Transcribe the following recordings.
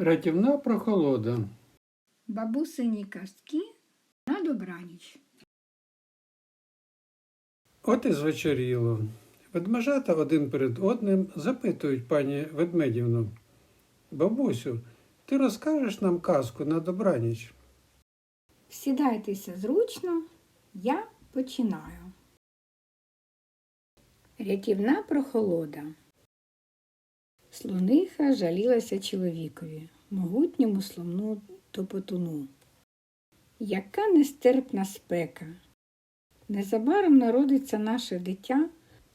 Рятівна прохолода. Бабусині казки на добраніч. От і звечоріло. Ведмежата один перед одним запитують пані Ведмедівну. Бабусю, ти розкажеш нам казку на добраніч? Сідайтеся зручно, я починаю. Рятівна прохолода. Слониха жалілася чоловікові, могутньому слону топотуну. Яка нестерпна спека. Незабаром народиться наше дитя,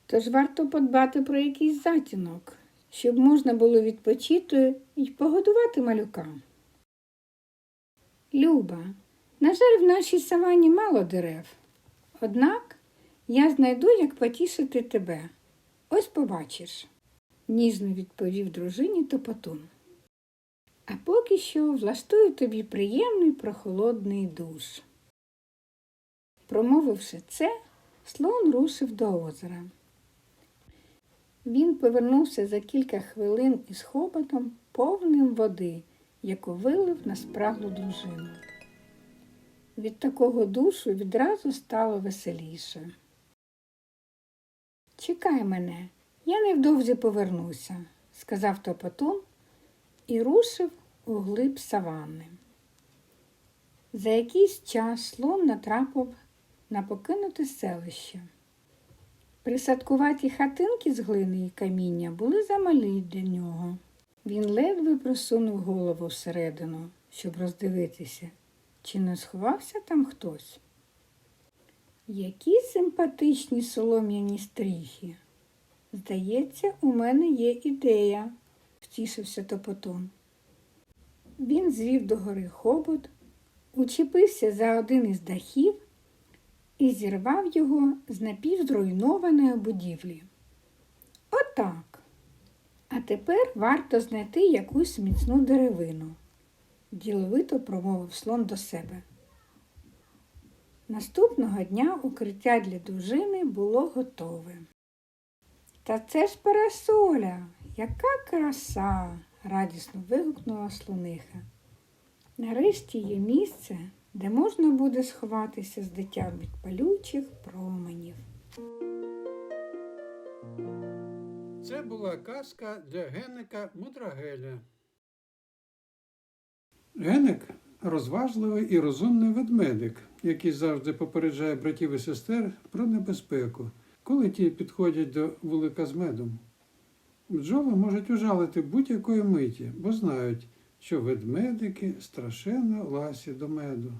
тож варто подбати про якийсь затінок, щоб можна було відпочити і погодувати малюка. Люба, на жаль, в нашій савані мало дерев. Однак я знайду, як потішити тебе. Ось побачиш, ніжно відповів дружині Топотун. А поки що влаштую тобі приємний прохолодний душ. Промовивши це, слон рушив до озера. Він повернувся за кілька хвилин із хоботом, повним води, яку вилив на спраглу дружину. Від такого душу відразу стало веселіше. Чекай мене, я невдовзі повернуся, сказав Топотун і рушив у глиб саванни. За якийсь час слон натрапив на покинуте селище. Присадкуваті хатинки з глини і каміння були замалі для нього. Він ледве просунув голову всередину, щоб роздивитися, чи не сховався там хтось. Які симпатичні солом'яні стріхи. Здається, у мене є ідея, втішився топотун. Він звів догори хобот, учепився за один із дахів і зірвав його з напівзруйнованої будівлі. Отак. А тепер варто знайти якусь міцну деревину, діловито промовив слон до себе. Наступного дня укриття для дружини було готове. Та це ж парасоля, яка краса, радісно вигукнула слониха. Нарешті є місце, де можна буде сховатися з дитям від палючих променів. Це була казка для Геника Мудрагеля. Геник розважливий і розумний ведмедик, який завжди попереджає братів і сестер про небезпеку, коли ті підходять до вулика з медом. Бджоли можуть ужалити будь-якої миті, бо знають, що ведмедики страшенно ласі до меду.